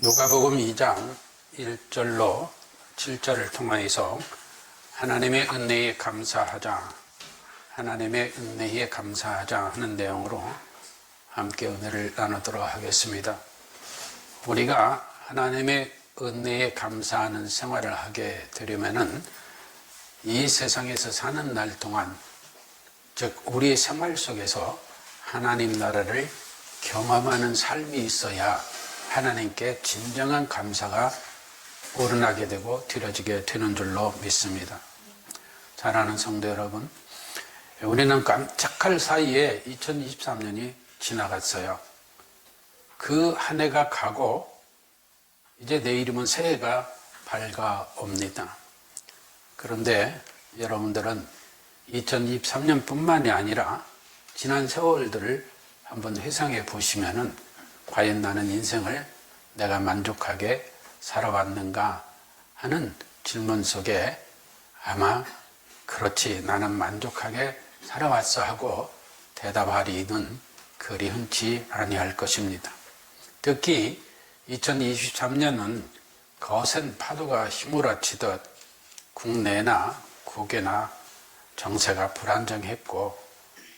누가복음 2장 1절로 7절을 통하여서 하나님의 은혜에 감사하자 하나님의 은혜에 감사하자 하는 내용으로 함께 은혜를 나누도록 하겠습니다. 우리가 하나님의 은혜에 감사하는 생활을 하게 되려면은 이 세상에서 사는 날 동안 즉 우리의 생활 속에서 하나님 나라를 경험하는 삶이 있어야 하나님께 진정한 감사가 오르나게 되고 드려지게 되는 줄로 믿습니다. 사랑하는 성도 여러분, 우리는 깜짝할 사이에 2023년이 지나갔어요. 그 한 해가 가고 이제 내일이면 새해가 밝아옵니다. 그런데 여러분들은 2023년뿐만이 아니라 지난 세월들을 한번 회상해 보시면은 과연 나는 인생을 내가 만족하게 살아왔는가 하는 질문 속에 아마 그렇지 나는 만족하게 살아왔어 하고 대답하리는 그리 흔치 아니할 것입니다. 특히 2023년은 거센 파도가 휘몰아치듯 국내나 국외나 정세가 불안정했고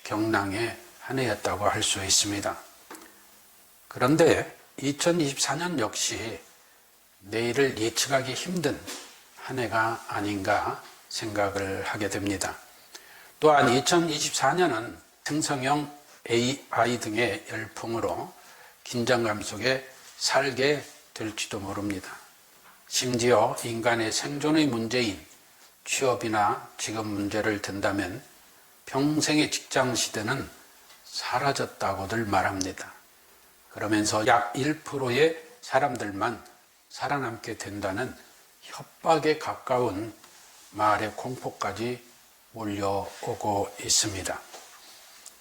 경랑의 한 해였다고 할 수 있습니다. 그런데 2024년 역시 내일을 예측하기 힘든 한 해가 아닌가 생각을 하게 됩니다. 또한 2024년은 생성형 AI 등의 열풍으로 긴장감 속에 살게 될지도 모릅니다. 심지어 인간의 생존의 문제인 취업이나 직업 문제를 든다면 평생의 직장 시대는 사라졌다고들 말합니다. 그러면서 약 1%의 사람들만 살아남게 된다는 협박에 가까운 말의 공포까지 몰려오고 있습니다.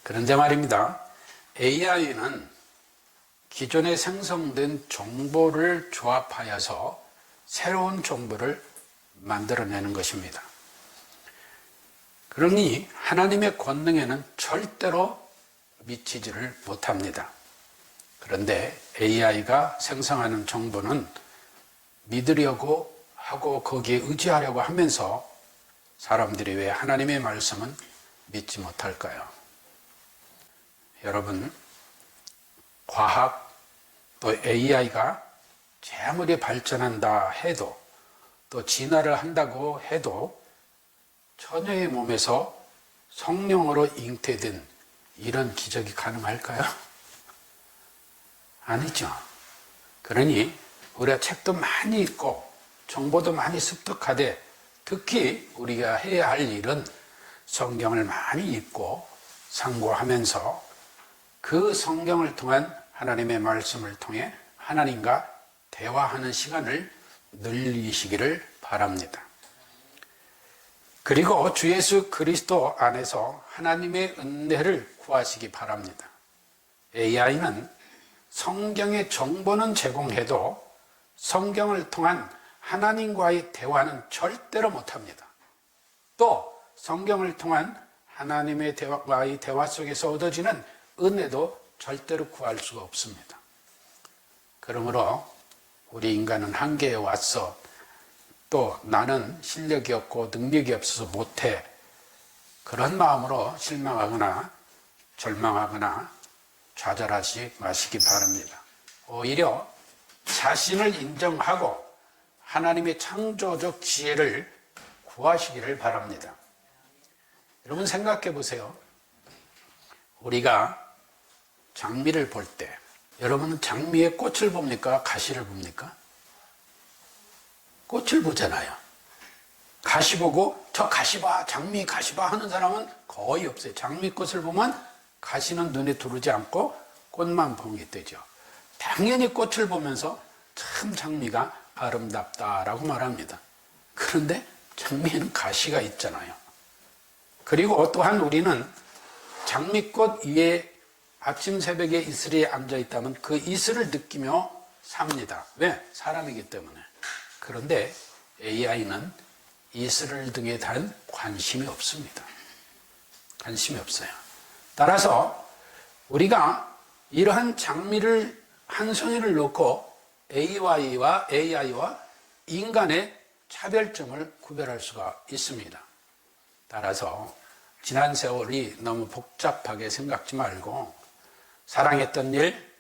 그런데 말입니다. AI는 기존에 생성된 정보를 조합하여서 새로운 정보를 만들어내는 것입니다. 그러니 하나님의 권능에는 절대로 미치지를 못합니다. 그런데 AI가 생성하는 정보는 믿으려고 하고 거기에 의지하려고 하면서 사람들이 왜 하나님의 말씀은 믿지 못할까요? 여러분, 과학 또 AI가 아무리 발전한다 해도 또 진화를 한다고 해도 처녀의 몸에서 성령으로 잉태된 이런 기적이 가능할까요? 아니죠. 그러니 우리가 책도 많이 읽고 정보도 많이 습득하되 특히 우리가 해야 할 일은 성경을 많이 읽고 상고하면서 그 성경을 통한 하나님의 말씀을 통해 하나님과 대화하는 시간을 늘리시기를 바랍니다. 그리고 주 예수 그리스도 안에서 하나님의 은혜를 구하시기 바랍니다. AI는 성경의 정보는 제공해도 성경을 통한 하나님과의 대화는 절대로 못합니다. 또 성경을 통한 하나님의 대화와의 대화 속에서 얻어지는 은혜도 절대로 구할 수가 없습니다. 그러므로 우리 인간은 한계에 왔어. 또 나는 실력이 없고 능력이 없어서 못해. 그런 마음으로 실망하거나 절망하거나 좌절하지 마시기 바랍니다. 오히려 자신을 인정하고 하나님의 창조적 지혜를 구하시기를 바랍니다. 여러분 생각해 보세요. 우리가 장미를 볼 때, 여러분은 장미의 꽃을 봅니까? 가시를 봅니까? 꽃을 보잖아요. 가시 보고, 저 가시 봐, 장미 가시 봐 하는 사람은 거의 없어요. 장미꽃을 보면 가시는 눈에 들어오지 않고 꽃만 보게 되죠. 당연히 꽃을 보면서 참 장미가 아름답다라고 말합니다. 그런데 장미에는 가시가 있잖아요. 그리고 또한 우리는 장미꽃 위에 아침 새벽에 이슬에 앉아 있다면 그 이슬을 느끼며 삽니다. 왜? 사람이기 때문에. 그런데 AI는 이슬을 등에 대한 관심이 없습니다. 관심이 없어요. 따라서 우리가 이러한 장미를 한 송이를 놓고 AI와 AI와 인간의 차별점을 구별할 수가 있습니다. 따라서 지난 세월이 너무 복잡하게 생각지 말고 사랑했던 일,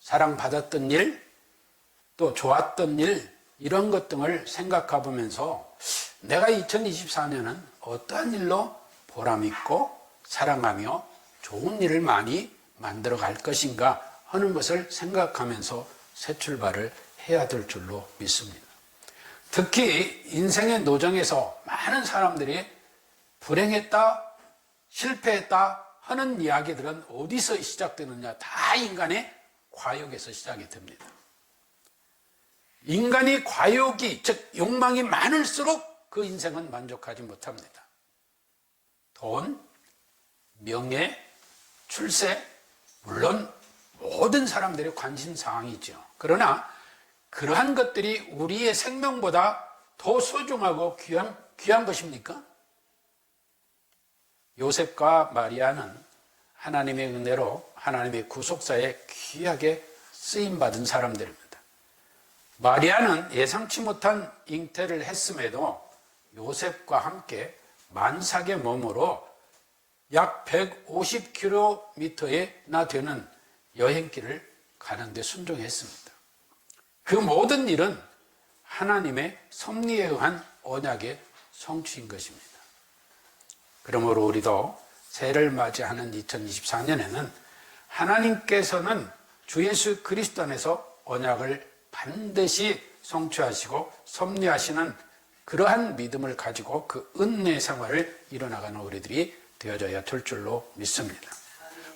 사랑받았던 일, 또 좋았던 일, 이런 것 등을 생각해 보면서 내가 2024년은 어떠한 일로 보람 있고 사랑하며 좋은 일을 많이 만들어 갈 것인가 하는 것을 생각하면서 새 출발을 해야 될 줄로 믿습니다. 특히 인생의 노정에서 많은 사람들이 불행했다, 실패했다 하는 이야기들은 어디서 시작되느냐? 다 인간의 과욕에서 시작이 됩니다. 인간이 과욕이, 즉, 욕망이 많을수록 그 인생은 만족하지 못합니다. 돈, 명예, 출세, 물론 모든 사람들의 관심 사항이죠. 그러나 그러한 것들이 우리의 생명보다 더 소중하고 귀한, 귀한 것입니까? 요셉과 마리아는 하나님의 은혜로 하나님의 구속사에 귀하게 쓰임 받은 사람들입니다. 마리아는 예상치 못한 잉태를 했음에도 요셉과 함께 만삭의 몸으로 약 150km나 되는 여행길을 가는데 순종했습니다. 그 모든 일은 하나님의 섭리에 의한 언약의 성취인 것입니다. 그러므로 우리도 새해를 맞이하는 2024년에는 하나님께서는 주 예수 그리스도 안에서 언약을 반드시 성취하시고 섭리하시는 그러한 믿음을 가지고 그 은혜 생활을 이뤄나가는 우리들이 되어져야 될 줄로 믿습니다.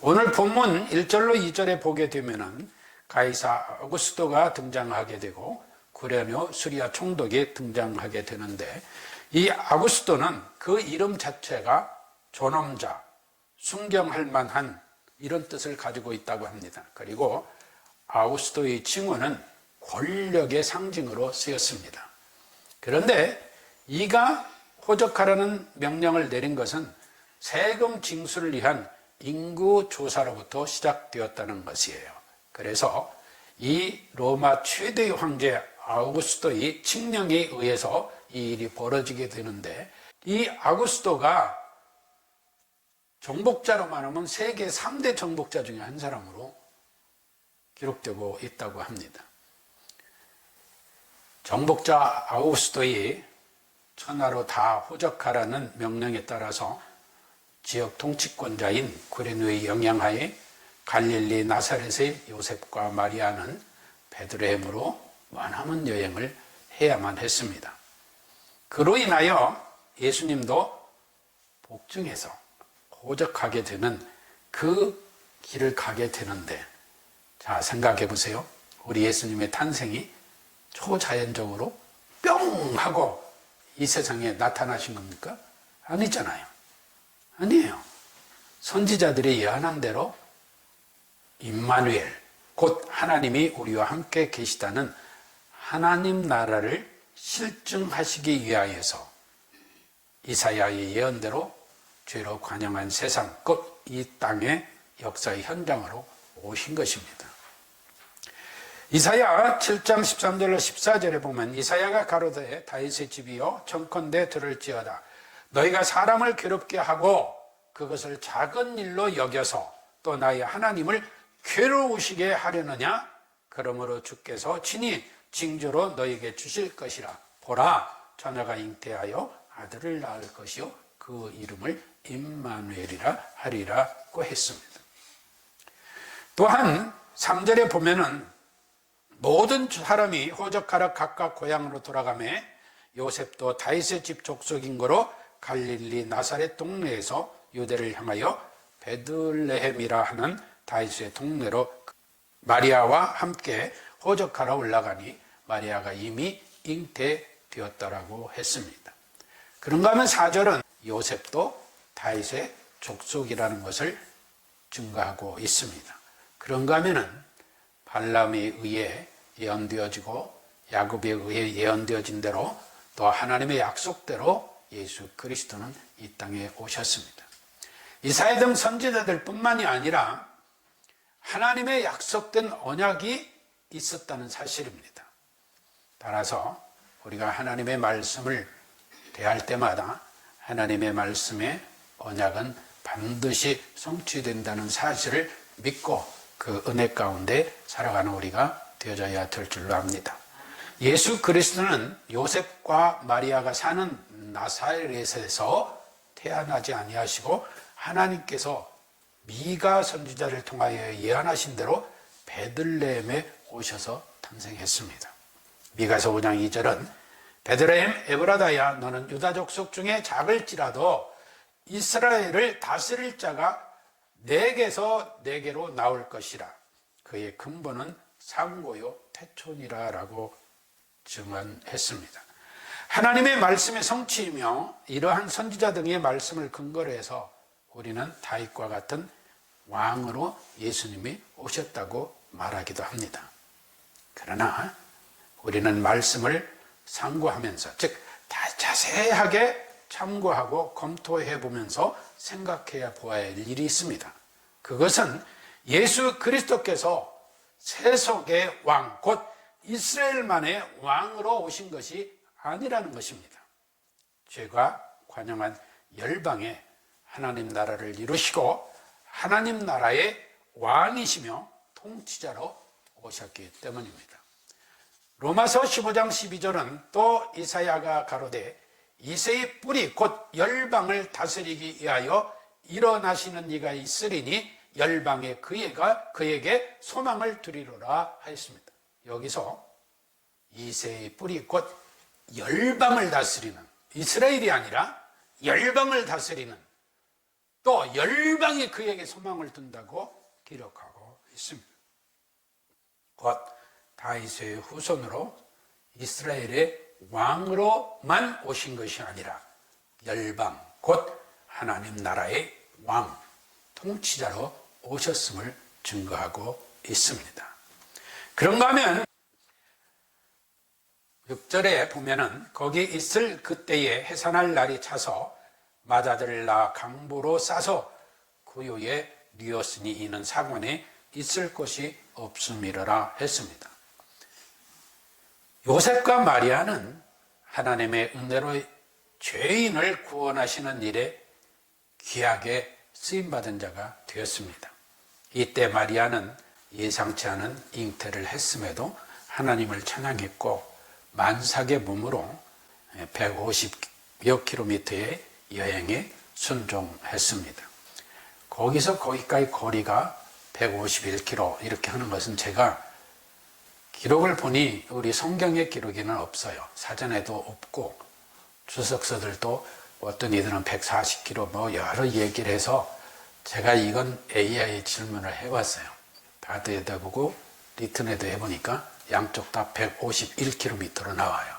오늘 본문 1절로 2절에 보게 되면은 가이사 아구스토가 등장하게 되고 구레뇨 수리아 총독이 등장하게 되는데 이 아구스토는 그 이름 자체가 존엄자, 순경할 만한 이런 뜻을 가지고 있다고 합니다. 그리고 아구스토의 칭호는 권력의 상징으로 쓰였습니다. 그런데 이가 호적하라는 명령을 내린 것은 세금 징수를 위한 인구 조사로부터 시작되었다는 것이에요. 그래서 이 로마 최대의 황제 아우구스토의 칙령에 의해서 이 일이 벌어지게 되는데 이 아구스토가 정복자로 말하면 세계 3대 정복자 중에 한 사람으로 기록되고 있다고 합니다. 정복자 아우구스토의 천하로 다 호적하라는 명령에 따라서 지역 통치권자인 구레누의 영향하에 갈릴리 나사렛의 요셉과 마리아는 베드레헴으로 원하는 여행을 해야만 했습니다. 그로 인하여 예수님도 복중에서 호적하게 되는 그 길을 가게 되는데 자 생각해 보세요. 우리 예수님의 탄생이 초자연적으로 뿅 하고 이 세상에 나타나신 겁니까? 아니잖아요. 아니에요. 선지자들이 예언한 대로 임마누엘 곧 하나님이 우리와 함께 계시다는 하나님 나라를 실증하시기 위하여서 이사야의 예언대로 죄로 관영한 세상 곧 이 땅의 역사의 현장으로 오신 것입니다. 이사야 7장 13절로 14절에 보면 이사야가 가로되 다윗의 집이여 청컨대 들을지어다 너희가 사람을 괴롭게 하고 그것을 작은 일로 여겨서 또 나의 하나님을 괴로우시게 하려느냐? 그러므로 주께서 친히 징조로 너에게 주실 것이라. 보라 자녀가 잉태하여 아들을 낳을 것이요. 그 이름을 임마누엘이라 하리라고 했습니다. 또한 3절에 보면은 모든 사람이 호적하러 각각 고향으로 돌아가매 요셉도 다윗의 집 족속인 거로 갈릴리 나사렛 동네에서 유대를 향하여 베들레헴이라 하는 다윗의 동네로 마리아와 함께 호적하러 올라가니 마리아가 이미 잉태되었다라고 했습니다. 그런가 하면 4절은 요셉도 다윗의 족속이라는 것을 증거하고 있습니다. 그런가 하면은 발람에 의해 예언되어지고 야곱에 의해 예언되어진 대로 또 하나님의 약속대로 예수 그리스도는 이 땅에 오셨습니다. 이사야 등 선지자들 뿐만이 아니라 하나님의 약속된 언약이 있었다는 사실입니다. 따라서 우리가 하나님의 말씀을 대할 때마다 하나님의 말씀의 언약은 반드시 성취된다는 사실을 믿고 그 은혜 가운데 살아가는 우리가 되어져야 될 줄로 압니다. 예수 그리스도는 요셉과 마리아가 사는 나사렛에서 태어나지 아니하시고 하나님께서 미가 선지자를 통하여 예언하신 대로 베들레헴에 오셔서 탄생했습니다. 미가서 5장 2절은 베들레헴 에브라다야 너는 유다 족속 중에 작을지라도 이스라엘을 다스릴 자가 내게서 내게로 나올 것이라 그의 근본은 상고요 태촌이라라고 증언했습니다. 하나님의 말씀의 성취이며 이러한 선지자 등의 말씀을 근거로 해서 우리는 다윗과 같은 왕으로 예수님이 오셨다고 말하기도 합니다. 그러나 우리는 말씀을 상고하면서 즉다 자세하게 참고하고 검토해 보면서 생각해야 보아야 할 일이 있습니다. 그것은 예수 그리스도께서 세속의 왕, 곧 이스라엘만의 왕으로 오신 것이 아니라는 것입니다. 죄가 관영한 열방에 하나님 나라를 이루시고 하나님 나라의 왕이시며 통치자로 오셨기 때문입니다. 로마서 15장 12절은 또 이사야가 가로되 이세의 뿌리 곧 열방을 다스리기 위하여 일어나시는 이가 있으리니 열방에 그에게 소망을 두리로라 하였습니다. 여기서 이세의 뿌리 곧 열방을 다스리는 이스라엘이 아니라 열방을 다스리는 또 열방이 그에게 소망을 둔다고 기록하고 있습니다. 곧 다윗의 후손으로 이스라엘의 왕으로만 오신 것이 아니라 열방 곧 하나님 나라의 왕 통치자로 오셨음을 증거하고 있습니다. 그런가 하면 6절에 보면은 거기 있을 그때에 해산할 날이 차서 마자들을 낳아 강보로 싸서 구유에 뉘었으니 이는 사관에 있을 곳이 없음이라 했습니다. 요셉과 마리아는 하나님의 은혜로 죄인을 구원하시는 일에 귀하게 쓰임받은 자가 되었습니다. 이때 마리아는 예상치 않은 잉태를 했음에도 하나님을 찬양했고 만삭의 몸으로 150여 킬로미터의 여행에 순종했습니다. 거기서 거기까지 거리가 151km 이렇게 하는 것은 제가 기록을 보니 우리 성경의 기록에는 없어요. 사전에도 없고 주석서들도 어떤 이들은 140km 뭐 여러 얘기를 해서 제가 이건 AI 질문을 해봤어요. 바드에다 보고 리튼에도 해보니까 양쪽 다 151km로 나와요.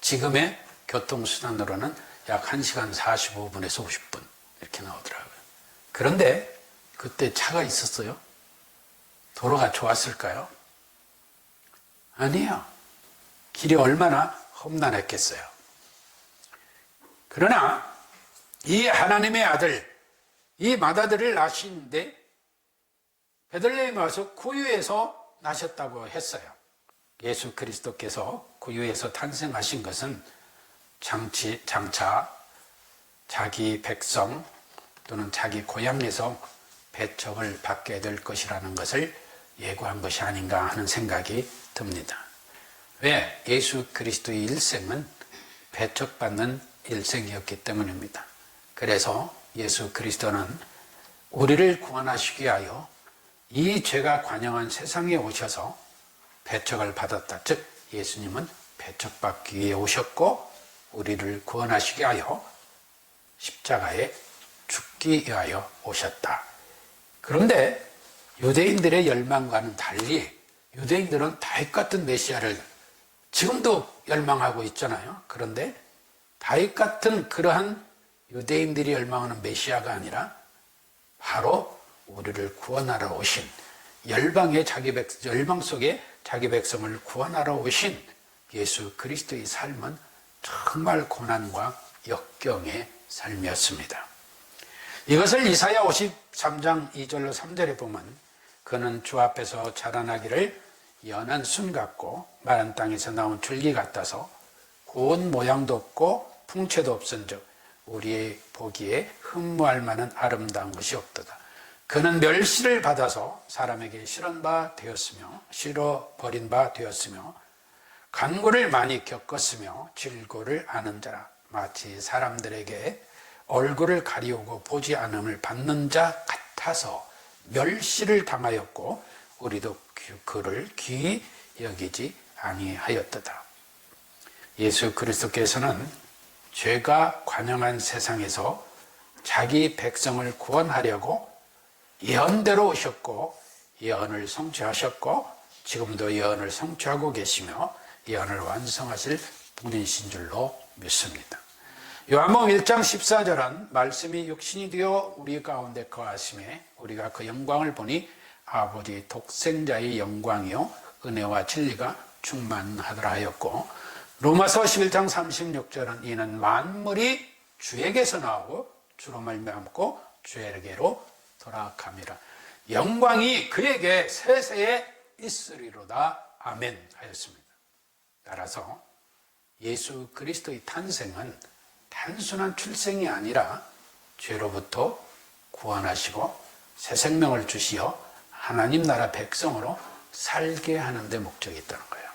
지금의 교통수단으로는 약 1시간 45분에서 50분 이렇게 나오더라고요. 그런데 그때 차가 있었어요? 도로가 좋았을까요? 아니에요. 길이 얼마나 험난했겠어요. 그러나 이 하나님의 아들, 이 마다들을 낳으시는데 베들레헴에 와서 구유에서 나셨다고 했어요. 예수 그리스도께서 구유에서 탄생하신 것은 장치, 장차 자기 백성 또는 자기 고향에서 배척을 받게 될 것이라는 것을 예고한 것이 아닌가 하는 생각이 듭니다. 왜? 예수 그리스도의 일생은 배척받는 일생이었기 때문입니다. 그래서 예수 그리스도는 우리를 구원하시기 위하여 이 죄가 관영한 세상에 오셔서 배척을 받았다. 즉, 예수님은 배척받기 위해 오셨고, 우리를 구원하시기 위하여 십자가에 죽기 위하여 오셨다. 그런데 유대인들의 열망과는 달리 유대인들은 다윗 같은 메시아를 지금도 열망하고 있잖아요. 그런데 다윗 같은 그러한 유대인들이 열망하는 메시아가 아니라 바로 우리를 구원하러 오신 열방의 자기 백 열방 속에 자기 백성을 구원하러 오신 예수 그리스도의 삶은 정말 고난과 역경의 삶이었습니다. 이것을 이사야 53장 2절로 3절에 보면 그는 주 앞에서 자라나기를 연한 순 같고 마른 땅에서 나온 줄기 같아서 고운 모양도 없고 풍채도 없은 즉 우리의 보기에 흠모할 만한 아름다운 것이 없도다. 그는 멸시를 받아서 사람에게 실은 바 되었으며 실어 버린 바 되었으며 간고를 많이 겪었으며 질고를 아는 자라 마치 사람들에게 얼굴을 가리우고 보지 않음을 받는 자 같아서 멸시를 당하였고 우리도 그를 귀히 여기지 아니하였도다. 예수 그리스도께서는 죄가 관영한 세상에서 자기 백성을 구원하려고 예언대로 오셨고 예언을 성취하셨고 지금도 예언을 성취하고 계시며 예언을 완성하실 분이신 줄로 믿습니다. 요한복음 1장 14절은 말씀이 육신이 되어 우리 가운데 거하심에 우리가 그 영광을 보니 아버지 독생자의 영광이요 은혜와 진리가 충만하더라 하였고 로마서 11장 36절은 이는 만물이 주에게서 나오고 주로 말미암고 주에게로 돌아갑니다. 영광이 그에게 세세에 있으리로다. 아멘 하였습니다. 따라서 예수 그리스도의 탄생은 단순한 출생이 아니라 죄로부터 구원하시고 새 생명을 주시어 하나님 나라 백성으로 살게 하는 데 목적이 있다는 거예요.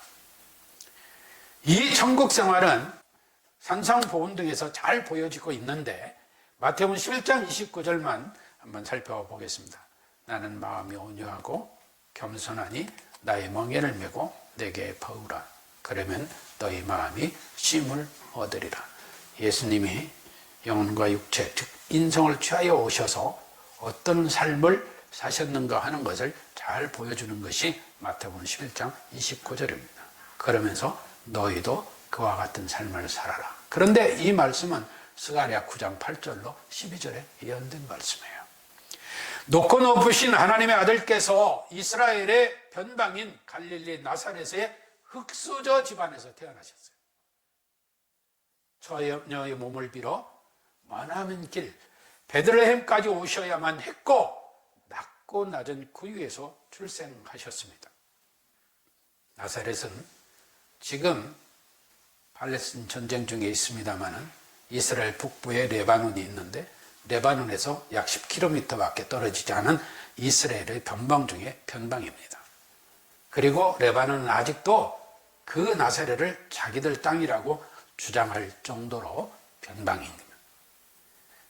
이 천국 생활은 산상 보훈 등에서 잘 보여지고 있는데 마태복음 11장 29절만 한번 살펴보겠습니다. 나는 마음이 온유하고 겸손하니 나의 멍에를 메고 내게 버우라. 그러면 너희 마음이 쉼을 얻으리라. 예수님이 영혼과 육체, 즉 인성을 취하여 오셔서 어떤 삶을 사셨는가 하는 것을 잘 보여주는 것이 마태복음 11장 29절입니다. 그러면서 너희도 그와 같은 삶을 살아라. 그런데 이 말씀은 스가랴 9장 8절로 12절에 예언된 말씀이에요. 높고 높으신 하나님의 아들께서 이스라엘의 변방인 갈릴리 나사렛의 흑수저 집안에서 태어나셨어요. 처녀의 몸을 빌어 머나먼 길 베들레헴까지 오셔야만 했고 낮고 낮은 구유에서 출생하셨습니다. 나사렛은 지금 팔레스틴 전쟁 중에 있습니다마는 이스라엘 북부에 레바논이 있는데 레바논에서 약 10km밖에 떨어지지 않은 이스라엘의 변방 중에 변방입니다. 그리고 레바논은 아직도 그 나사렛을 자기들 땅이라고 주장할 정도로 변방입니다.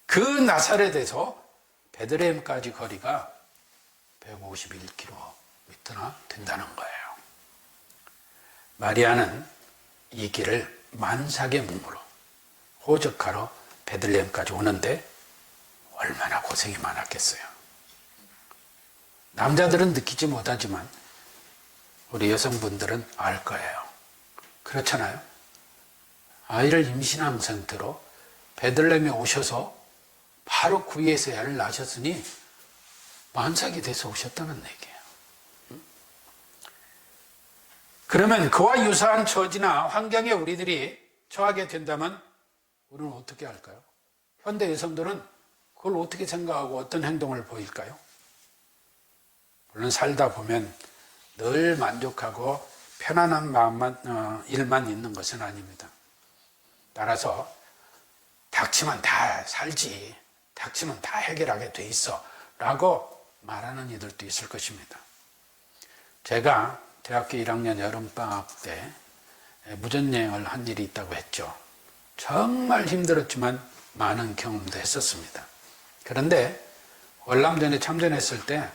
그 나사렛에서 베드레헴까지 거리가 151km나 된다는 거예요. 마리아는 이 길을 만삭의 몸으로 호적하러 베들레헴까지 오는데 얼마나 고생이 많았겠어요. 남자들은 느끼지 못하지만 우리 여성분들은 알 거예요. 그렇잖아요. 아이를 임신한 상태로 베들레헴에 오셔서 바로 구이에서 애를 낳으셨으니 만삭이 돼서 오셨다는 얘기예요. 그러면 그와 유사한 처지나 환경에 우리들이 처하게 된다면 우리는 어떻게 할까요? 현대 여성들은 그걸 어떻게 생각하고 어떤 행동을 보일까요? 물론 살다 보면 늘 만족하고 편안한 마음만, 어, 일만 있는 것은 아닙니다. 따라서 닥치면 다 살지, 닥치면 다 해결하게 돼 있어 라고 말하는 이들도 있을 것입니다. 제가 대학교 1학년 여름방학 때 무전여행을 한 일이 있다고 했죠. 정말 힘들었지만 많은 경험도 했었습니다. 그런데 월남전에 참전했을 때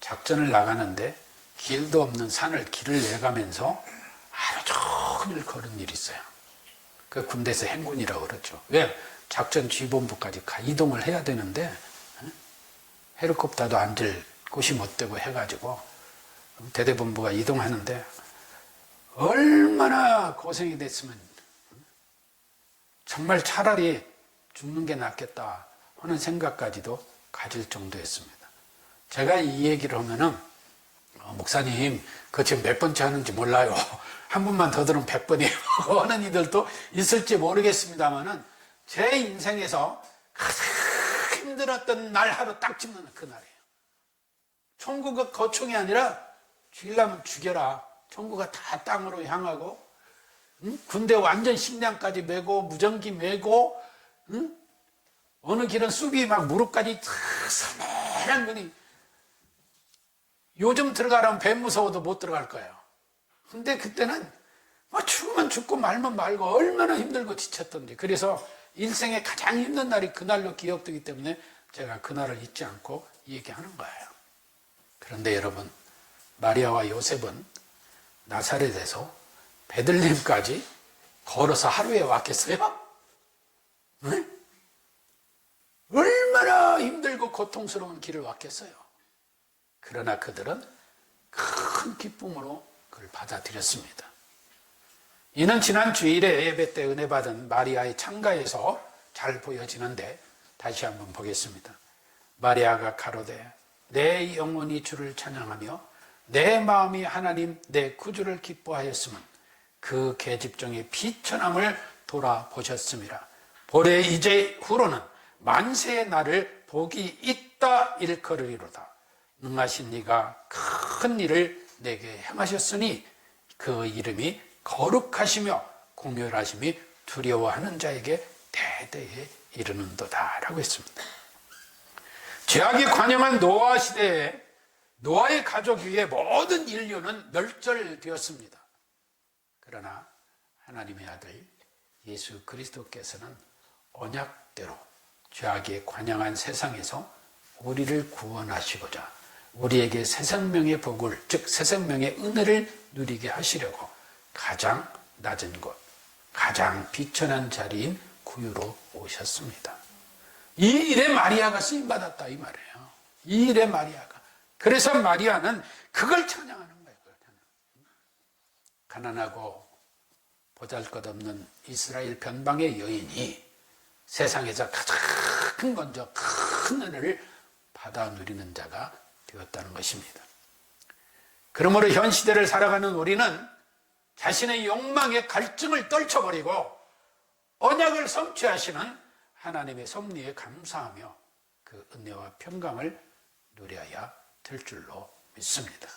작전을 나가는데 길도 없는 산을 길을 내가면서 하루 종일 걸은 일이 있어요. 그 군대에서 행군이라고 그러죠. 왜? 작전 지휘본부까지 가 이동을 해야 되는데 헬리콥터도 앉을 곳이 못 되고 해가지고 대대본부가 이동하는데 얼마나 고생이 됐으면 정말 차라리 죽는 게 낫겠다 하는 생각까지도 가질 정도였습니다. 제가 이 얘기를 하면은 어, 목사님 그 지금 몇 번째 하는지 몰라요. 한 번만 더 들으면 백 번이에요. 하는 이들도 있을지 모르겠습니다만은 제 인생에서 가장 힘들었던 날 하루 딱 집는 그 날이에요. 천국의 거총이 아니라 죽이려면 죽여라. 정부가 다 땅으로 향하고 응? 군대 완전 식량까지 메고 무전기 메고 응? 어느 길은 쑥이 막 무릎까지 탁 서늘한 거니 요즘 들어가라면 배 무서워도 못 들어갈 거예요. 근데 그때는 뭐 죽으면 죽고 말면 말고 얼마나 힘들고 지쳤던지. 그래서 인생의 가장 힘든 날이 그날로 기억되기 때문에 제가 그날을 잊지 않고 얘기하는 거예요. 그런데 여러분, 마리아와 요셉은 나사렛에서 베들렘까지 걸어서 하루에 왔겠어요? 네? 얼마나 힘들고 고통스러운 길을 왔겠어요? 그러나 그들은 큰 기쁨으로 그걸 받아들였습니다. 이는 지난 주일에 예배 때 은혜 받은 마리아의 창가에서 잘 보여지는데 다시 한번 보겠습니다. 마리아가 가로되 내 영혼이 주를 찬양하며 내 마음이 하나님 내 구주를 기뻐하였으면 그 계집종의 비천함을 돌아보셨습니다. 볼에 이제 후로는 만세의 날을 복이 있다 일컬으리로다. 능하신 이가 큰 일을 내게 행하셨으니 그 이름이 거룩하시며 공멸하심이 두려워하는 자에게 대대에 이르는도다 라고 했습니다. 죄악이 관영한 노아 시대에 노아의 가족 위에 모든 인류는 멸절되었습니다. 그러나 하나님의 아들 예수 그리스도께서는 언약대로 죄악에 관영한 세상에서 우리를 구원하시고자 우리에게 새 생명의 복을 즉 새 생명의 은혜를 누리게 하시려고 가장 낮은 곳, 가장 비천한 자리인 구유로 오셨습니다. 이 일에 마리아가 쓰임 받았다 이 말이에요. 이 일에 마리아가. 그래서 마리아는 그걸 찬양하는 거예요. 가난하고 보잘것없는 이스라엘 변방의 여인이 세상에서 가장 먼저 큰 은혜를 받아 누리는 자가 되었다는 것입니다. 그러므로 현 시대를 살아가는 우리는 자신의 욕망의 갈증을 떨쳐버리고 언약을 성취하시는 하나님의 섭리에 감사하며 그 은혜와 평강을 누려야 될 줄로 믿습니다.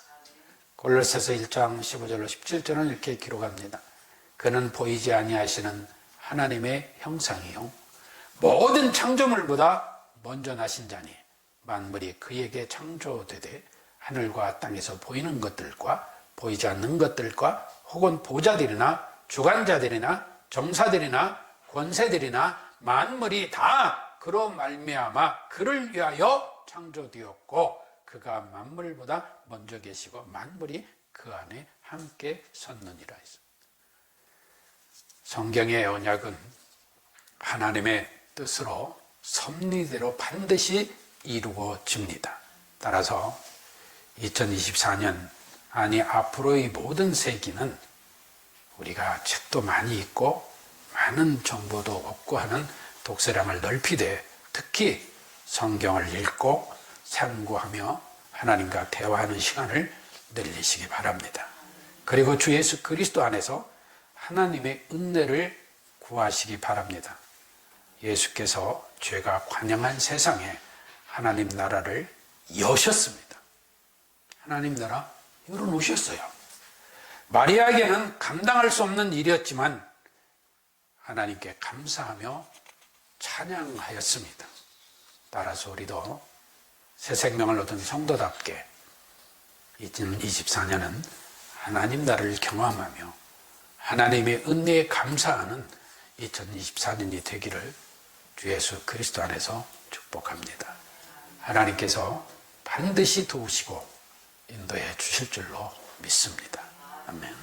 골로새서 1장 15절로 17절은 이렇게 기록합니다. 그는 보이지 아니하시는 하나님의 형상이요 모든 창조물보다 먼저 나신 자니 만물이 그에게 창조되되 하늘과 땅에서 보이는 것들과 보이지 않는 것들과 혹은 보자들이나 주관자들이나 정사들이나 권세들이나 만물이 다 그로 말미암아 그를 위하여 창조되었고 그가 만물보다 먼저 계시고 만물이 그 안에 함께 섰느니라 했습니다. 성경의 언약은 하나님의 뜻으로 섭리대로 반드시 이루어집니다. 따라서 2024년 아니 앞으로의 모든 세기는 우리가 책도 많이 읽고 많은 정보도 얻고 하는 독서량을 넓히되 특히 성경을 읽고 상고하며 하나님과 대화하는 시간을 늘리시기 바랍니다. 그리고 주 예수 그리스도 안에서 하나님의 은혜를 구하시기 바랍니다. 예수께서 죄가 관영한 세상에 하나님 나라를 여셨습니다. 하나님 나라 열어놓으셨어요. 마리아에게는 감당할 수 없는 일이었지만 하나님께 감사하며 찬양하였습니다. 따라서 우리도 새 생명을 얻은 성도답게 2024년은 하나님 나라를 경험하며 하나님의 은혜에 감사하는 2024년이 되기를 주 예수 그리스도 안에서 축복합니다. 하나님께서 반드시 도우시고 인도해 주실 줄로 믿습니다. 아멘.